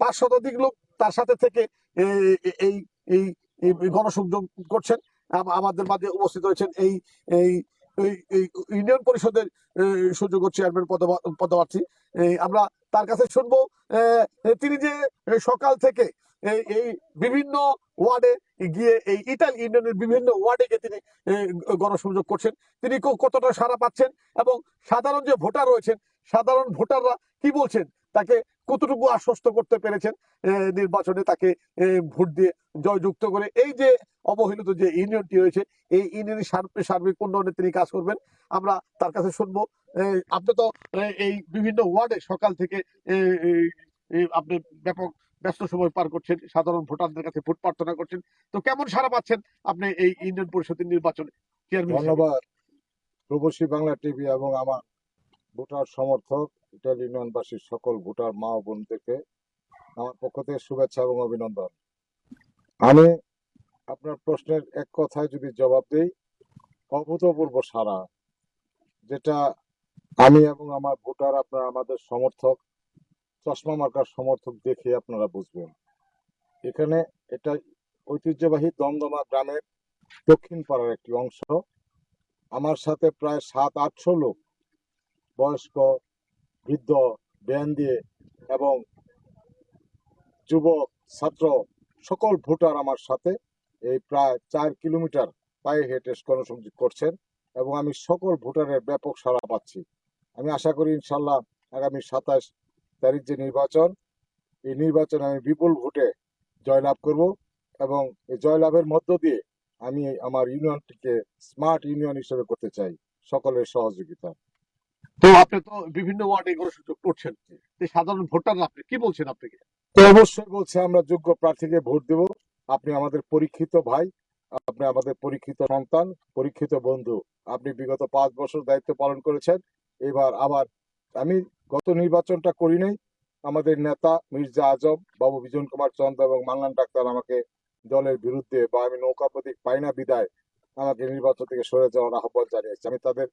পাঁচ শতাধিক লোক তার সাথে থেকে এই এই গণসংযোগ করছেন। আমাদের মাঝে উপস্থিত হয়েছেন এই এই ইউনিয়ন পরিষদের সুযোগ্য চেয়ারম্যান পদপ্রার্থী। আমরা তার কাছে শুনব তিনি যে সকাল থেকে এই বিভিন্ন ওয়ার্ডে গিয়ে এই ইটাল ইউনিয়নের বিভিন্ন ওয়ার্ডে গিয়ে তিনি গণসংযোগ করছেন। তিনি কতটা সাড়া পাচ্ছেন এবং সাধারণ যে ভোটার রয়েছেন, সাধারণ ভোটাররা কি বলছেন? তাকে কতটুকু আশ্বস্ত করতে পেরেছেন নির্বাচনে তাকে ভোট দিয়ে জয়যুক্ত করে? এই যে অবহেলিত যে ইউনিয়নটি রয়েছে, এই ইউনিয়নের সার্বিক উন্নয়নে তিনি কাজ করবেন। আমরা তার কাছে শুনব। আপনি তো এই বিভিন্ন ওয়ার্ডে সকাল থেকে আপনি ব্যাপক ব্যস্ত সময় পার করছেন, সাধারণ ভোটারদের কাছে ভোট প্রার্থনা করছেন। তো কেমন সারা পাচ্ছেন আপনি এই ইউনিয়ন পরিষদের নির্বাচনে? ধন্যবাদ। প্রবাসী বাংলা টিভি এবং আমার ভোটার সমর্থক ইটালি ইউনিয়নবাসীর সকল ভোটার মা ও বোনদেরকে আমার পক্ষ থেকে শুভেচ্ছা এবং অভিনন্দন। আমি আপনার প্রশ্নের এক কথায় যদি জবাব দিই, অভূতপূর্ব সারা যেটা আমি এবং আমার ভোটার আপনার আমাদের সমর্থক, চশমা মার্কার সমর্থক দেখে আপনারা বুঝবেন। এখানে এটা ঐতিহ্যবাহী দমদমা গ্রামের দক্ষিণ পাড়ার একটি অংশ। আমার সাথে প্রায় সাত আটশো লোক, বয়স্ক বৃদ্ধ ব্যান দিয়ে এবং যুবক, ছাত্র, সকল ভোটার আমার সাথে এই প্রায় চার কিলোমিটার পায়ে হেঁটে গণসংযোগ করছেন এবং আমি সকল ভোটারের ব্যাপক সাড়া পাচ্ছি। আমি আশা করি ইনশাল্লাহ আগামী সাতাশ তারিখ যে নির্বাচন, এই নির্বাচনে আমি বিপুল ভোটে জয়লাভ করব এবং এই জয়লাভের মধ্য দিয়ে আমি আমার ইউনিয়নটিকে স্মার্ট ইউনিয়ন হিসেবে করতে চাই। সকলের সহযোগিতা। তো আপনি তো বিভিন্ন ওয়ার্ডে গণসংযোগ করছেন। তো সাধারণ ভোটাররা আপনি কি বলছেন আপনাকে? তো অবশ্যই বলছে আমরা যোগ্য প্রার্থীকে ভোট দেব। আপনি আমাদের পরীক্ষিত ভাই আপনি আমাদের পরীক্ষিত সন্তান পরীক্ষিত বন্ধু। আপনি বিগত পাঁচ বছর দায়িত্ব পালন করেছেন। এবার আবার আমি গত নির্বাচনটা করি নাই। আমাদের নেতা মির্জা আজম বাবু বিজন কুমার চন্দ্র এবং মান্নান ডাক্তার আমাকে দলের বিরুদ্ধে বা আমি নৌকা প্রতীক পাই না বিদায় আমাকে নির্বাচন থেকে সরে যাওয়ার আহ্বান জানিয়েছে। আমি তাদের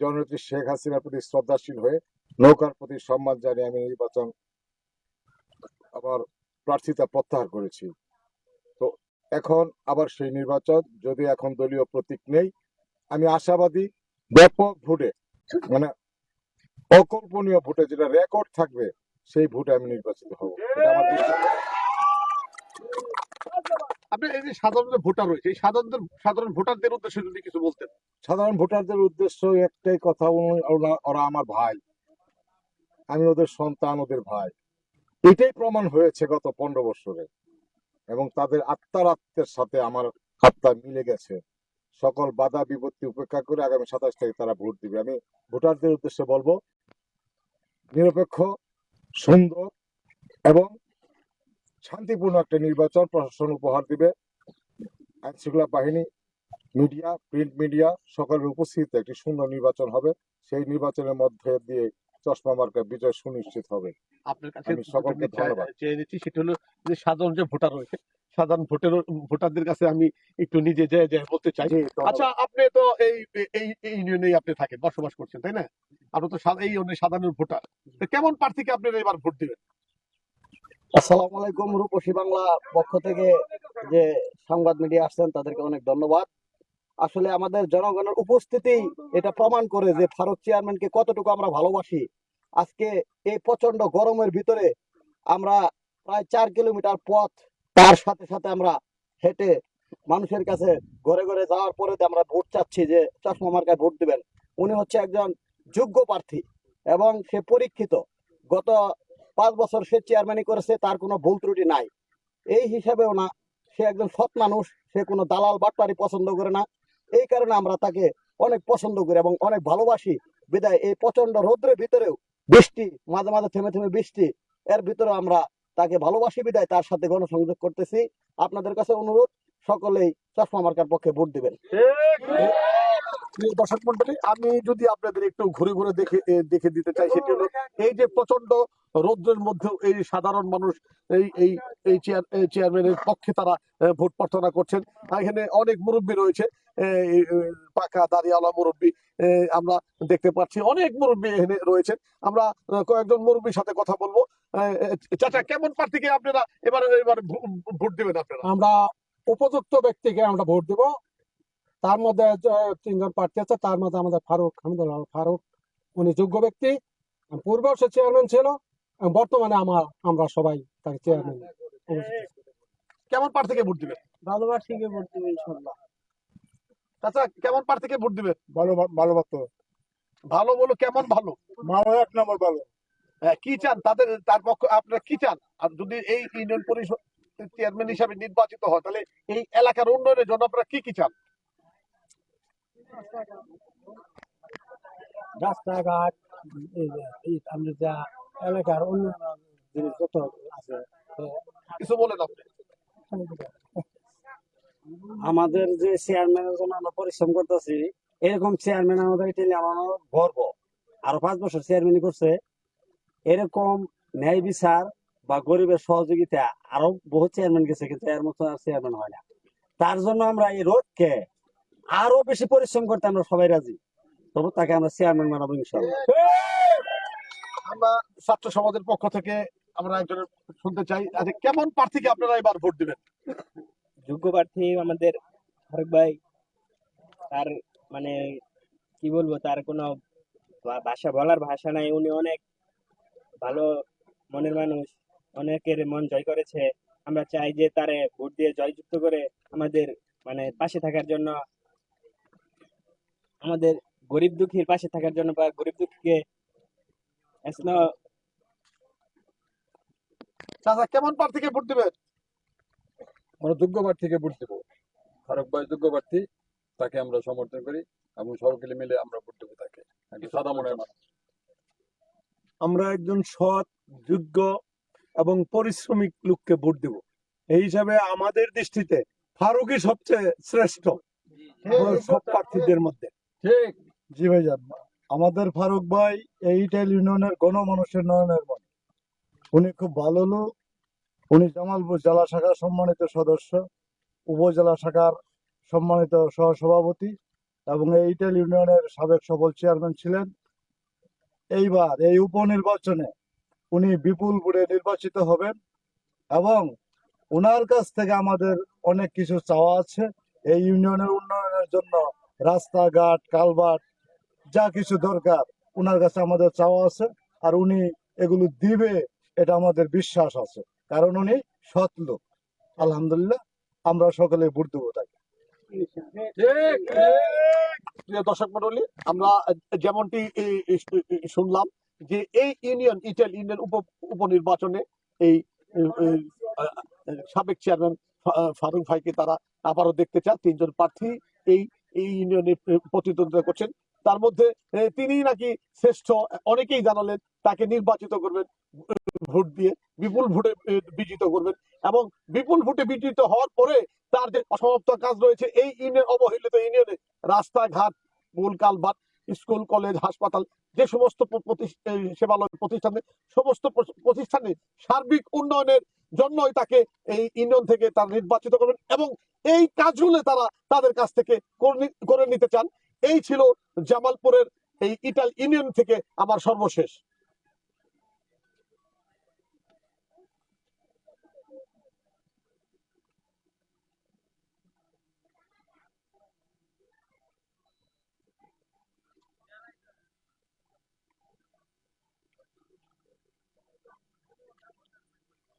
জননেত্রী শেখ হাসিনার প্রতি শ্রদ্ধাশীল হয়ে নৌকার প্রতি সম্মান জানিয়ে আমি নির্বাচন আমার প্রার্থিতা প্রত্যাহার করেছি তো এখন আবার সেই নির্বাচন, যদি এখন দলীয় প্রতীক নেই, আমি আশাবাদী ব্যাপক ভোটে মানে অকল্পনীয় ভোটে যেটা রেকর্ড থাকবে, সেই ভোটে আমি নির্বাচিত হব আমার বিশ্বাস। আপনি এই যে সাধারণ ভোটার রয়েছে, এই সাধারণ সাধারণ ভোটারদের উদ্দেশ্যে যদি কিছু বলতেন। সাধারণ ভোটারদের উদ্দেশ্য একটাই কথা ওরা- আমার ভাই। আমি ওদের সন্তান, ওদের ভাই। এটাই প্রমাণ হয়েছে গত পনেরো বছরে। এবং তাদের আত্মার আত্মের সাথে আমার আত্মা মিলে গেছে। সকল বাধা বিপত্তি উপেক্ষা করে আগামী সাতাশ তারিখ তারা ভোট দিবে। আমি ভোটারদের উদ্দেশ্যে বলব, নিরপেক্ষ, সুন্দর এবং শান্তিপূর্ণ একটা নির্বাচন প্রশাসন উপহার দিবে। আইন শৃঙ্খলা বাহিনী মিডিয়া প্রিন্ট মিডিয়া সকলের উপস্থিতিতে একটি সুন্দর নির্বাচন হবে। সেই নির্বাচনের মধ্যে দিয়ে চশমা মার্কার বিজয় সুনিশ্চিত হবে। আপনার কাছে সকলকে ধন্যবাদ। চেয়ে নিচ্ছি সেটা হলো যে সাধারণ যে ভোটার রয়েছে সাধারণ ভোটার ভোটারদের কাছে আমি একটু নিজে যে যে বলতে চাই। আচ্ছা আপনি তো এই এই আপনি থাকেন বসবাস করছেন তাই না? আপনি তো এই সাধারণ ভোটার। কেমন প্রার্থীকে আপনারা এবার ভোট দিবেন? আসসালামু আলাইকুম, রূপসী বাংলা পক্ষ থেকে যে সংবাদ মিডিয়া আসছেন, তাদেরকে অনেক ধন্যবাদ। আসলে আমাদের জনগণের উপস্থিতি এটা প্রমাণ করে যে ফারুক চেয়ারম্যানকে কতটুকু আমরা ভালোবাসি। আজকে এই প্রচণ্ড গরমের ভিতরে আমরা প্রায় চার কিলোমিটার পথ, তার সাথে সাথে আমরা হেঁটে মানুষের কাছে ঘরে ঘরে যাওয়ার পরে আমরা ভোট চাচ্ছি যে চশমা মার্কায় ভোট দিবেন, উনি হচ্ছে একজন যোগ্য প্রার্থী এবং সে পরীক্ষিত। গত পাঁচ বছর সে চেয়ারম্যানই করেছে, তার কোনো ভুল ত্রুটি নাই। এই হিসাবেও না, সে একজন সৎ মানুষ, সে কোনো দালাল বাটপারি পছন্দ করে না। এই কারণে আমরা তাকে অনেক পছন্দ করি এবং অনেক ভালোবাসি। বিদায়, এই প্রচণ্ড রৌদ্রের ভিতরেও বৃষ্টি, মাঝে মাঝে থেমে থেমে বৃষ্টি, এর ভিতরে আমরা তাকে ভালোবাসি। বিদায়, তার সাথে গণসংযোগ করতেছি। আপনাদের কাছে অনুরোধ সকলেই চশমা মার্কার পক্ষে ভোট দিবেন। দর্শক মন্ডলী, আমি যদি আপনাদের একটু ঘুরে ঘুরে দেখে দেখে দিতে চাই সেটি হলো, এই যে প্রচণ্ড রৌদ্রের মধ্যেও এই সাধারণ মানুষ, এই এই এই চেয়ারম্যানের পক্ষে তারা ভোট প্রার্থনা করছেন। এখানে অনেক মুরব্বী রয়েছে পাকা দাঁড়িয়ালা মুরব্বী আমরা দেখতে পাচ্ছি অনেক মুরব্বী এখানে রয়েছেন। আমরা কয়েকজন মুরব্বীর সাথে কথা বলব। চাচা, কেমন প্রার্থীকে আপনারা এবার এবার ভোট দিবেন আপনারা? আমরা উপযুক্ত ব্যক্তিকে আমরা ভোট দেব। তার মধ্যে তিনজন প্রার্থী আছে তার মধ্যে আমাদের ফারুক হামিদুল্লাহ ফারুক উনি যোগ্য ব্যক্তি। পূর্বেও সে চেয়ারম্যান ছিল বর্তমানে আমার আমরা সবাই তার চেয়ারম্যান কেমন প্রার্থীকে ভোট দিবেন? ভালো প্রার্থীকে ভোট দিবেন ইনশাল্লাহ চাচা কেমন প্রার্থীকে ভোট দিবেন? ভালো ভালো মতো ভালো বলো কেমন ভালো? ভালো এক নম্বর ভালো। হ্যাঁ, কি চান? তাদের তার পক্ষ আপনারা কি চান? আর যদি এই ইউনিয়ন পরিষদ চেয়ারম্যান হিসাবে নির্বাচিত হয় তাহলে এই এলাকার উন্নয়নের জন্য আপনারা কি কি চান? রাস্তাঘাট যে এই আমাদের যা এলাকার উন্নয়ন জিনিস যত আছে কিছু বলেন আপনি। আমাদের যে চেয়ারম্যানের জন্য আমরা পরিশ্রম করতেছি এরকম চেয়ারম্যান আমাদের এটা নিয়ে আমার গর্ব। আরও পাঁচ বছর চেয়ারম্যানই করছে। এরকম ন্যায় বিচার বা গরিবের সহযোগিতা আরও বহু চেয়ারম্যান গেছে কিন্তু এর মতো আর চেয়ারম্যান হয় না। তার জন্য আমরা এই রোডকে আরও বেশি পরিশ্রম করতে আমরা সবাই রাজি। তবু তাকে আমরা চেয়ারম্যান বানাবো ইনশাল্লাহ আমরা ছাত্র সমাজের পক্ষ থেকে আমরা একজনের শুনতে চাই আচ্ছা কেমন প্রার্থীকে আপনারা এবার ভোট দিবেন? যোগ্য প্রার্থী আমাদের ফারুক ভাই তার মানে কি বলব তার কোনো ভাষা বলার ভাষা নাই উনি অনেক ভালো মনের মানুষ। অনেকের মন জয় করেছে। আমরা চাই যে তারে ভোট দিয়ে জয়যুক্ত করে আমাদের মানে পাশে থাকার জন্য আমাদের গরিব দুঃখীর পাশে থাকার জন্য বা গরিব দুঃখীকে চাচা কেমন প্রার্থীকে ভোট দিবেন? আমরা যোগ্য প্রার্থীকে ভোট দেবো। ফারুক ভাই যোগ্য প্রার্থী তাকে আমরা সমর্থন করি এবং সকলে মিলে আমরা ভোট দেবো তাকে। সাদা মনের মানুষ। আমরা একজন সৎ যোগ্য এবং পরিশ্রমিক লোককে ভোট দেব। এই হিসাবে আমাদের দৃষ্টিতে ফারুকই সবচেয়ে শ্রেষ্ঠ সব প্রার্থীদের মধ্যে। ঠিক। জি ভাইজান আমাদের ফারুক ভাই এই ইটাইল ইউনিয়নের গণমানুষের নয়নের মনে উনি খুব ভালো লোক। উনি জামালপুর জেলা শাখার সম্মানিত সদস্য উপজেলা শাখার সম্মানিত সহসভাপতি এবং এই ইটাইল ইউনিয়নের সাবেক সফল চেয়ারম্যান ছিলেন। এইবার এই উপনির্বাচনে উনি বিপুল ভোটে নির্বাচিত হবেন এবং ওনার কাছ থেকে আমাদের অনেক কিছু চাওয়া আছে। এই ইউনিয়নের উন্নয়নের জন্য রাস্তাঘাট, কালভার্ট, যা কিছু দরকার ওনার কাছে আমাদের চাওয়া আছে আর উনি এগুলো দিবে, এটা আমাদের বিশ্বাস আছে। কারণ উনি সৎ লোক। আলহামদুলিল্লাহ, আমরা সকলে ভোট দেবো তাকে। দর্শক মন্ডলী আমরা যেমনটি শুনলাম যে এই ইউনিয়ন, ইটেল ইউনিয়ন উপ, উপনির্বাচনে এই সাবেক চেয়ারম্যান ফারুক ভাইকে তারা আবারও দেখতে চান। তিনজন প্রার্থী এই এই ইউনিয়নে প্রতিদ্বন্দ্বিতা করছেন। তার মধ্যে তিনি নাকি শ্রেষ্ঠ, অনেকেই জানালেন তাকে নির্বাচিত করবেন, ভোট দিয়ে বিপুল ভোটে বিজিত করবেন এবং বিপুল ভোটে বিজিত হওয়ার পরে তার যে অসমাপ্ত কাজ রয়েছে, এই ইউনিয়ন অবহেলিত ইউনিয়নে রাস্তাঘাট, মূল কালভার্ট স্কুল, কলেজ, হাসপাতাল, যে সমস্ত সেবালয় প্রতিষ্ঠানে, সমস্ত প্রতিষ্ঠানে সার্বিক উন্নয়নের জন্যই তাকে এই ইউনিয়ন থেকে তারা নির্বাচিত করবেন এবং এই কাজগুলো তারা তাদের কাছ থেকে করে নিতে চান। এই ছিল জামালপুরের এই ইটাল ইউনিয়ন থেকে আমার সর্বশেষ।